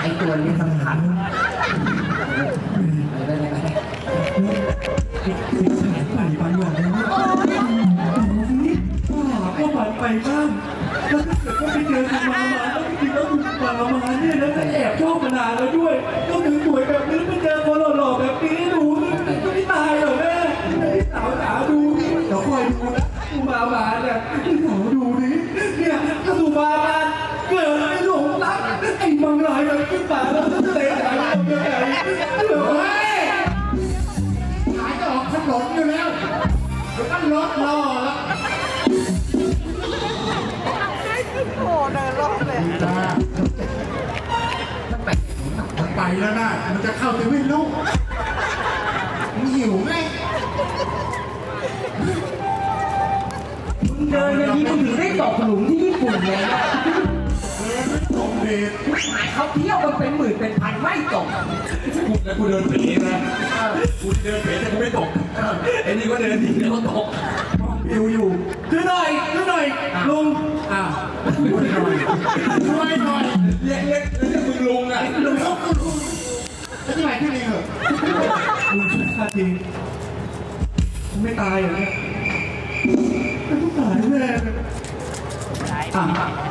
ไอตัวนี้สำคัญไปไปไปไปไปบางอย่างแล้วก็ผ่านไปบ้างแล้วถ้าเกิดว่าไปเจอคุณมามาแล้วจริงๆแล้วคุณมามาเนี่ยนะจะแอบชอบมานานแล้วด้วย ก็ถึงสวยแบบนี้ไปเจอคนหล่อๆแบบนี้ดูจะไม่ตายหรอแม่พี่สาวจ๋าดูเดี๋ยวคอยดูนะดูมามาเนี่ยพี่สาวดูดิเนี่ยถ้าดูมามาเกิดไอ้หลงรักไอ้มังลายมัน ขึ้นมาแล้วจะเตะใจเรายังไงเดี๋ยวเฮ้ยขายจะออกถนนอยู่แล้วเดี๋ยวก็รถรอแล้วโอ้เดินรอบเลยจ้ามันไปแล้วนะ มันจะเข้าเซเว่นลูกมันหิวไงมึงเดินอย่างนี้มึงถึงได้ตกหลุมที่ญี่ปุ่นเลยนะ เดชหมายเขาเที่ยวกันเป็นหมื่นเป็นพันไม่ตกกูแล้วกูเดินผีนะกูเดินผีแต่กูไม่ตกไอ้นี่ก็เดินดีแล้วก็ตกปิวอยู่ช่วยหน่อยช่วยหน่อยลุงอ้าวช่วยหน่อยเรียกเรียกเรียกมึงลุงอะลุงเขาก็ลุงจะที่ไหนที่นี่เหรอลุงช่วยข้าทีไม่ตายเหรอเนี่ยไม่ต้องตายแน่เลยอะ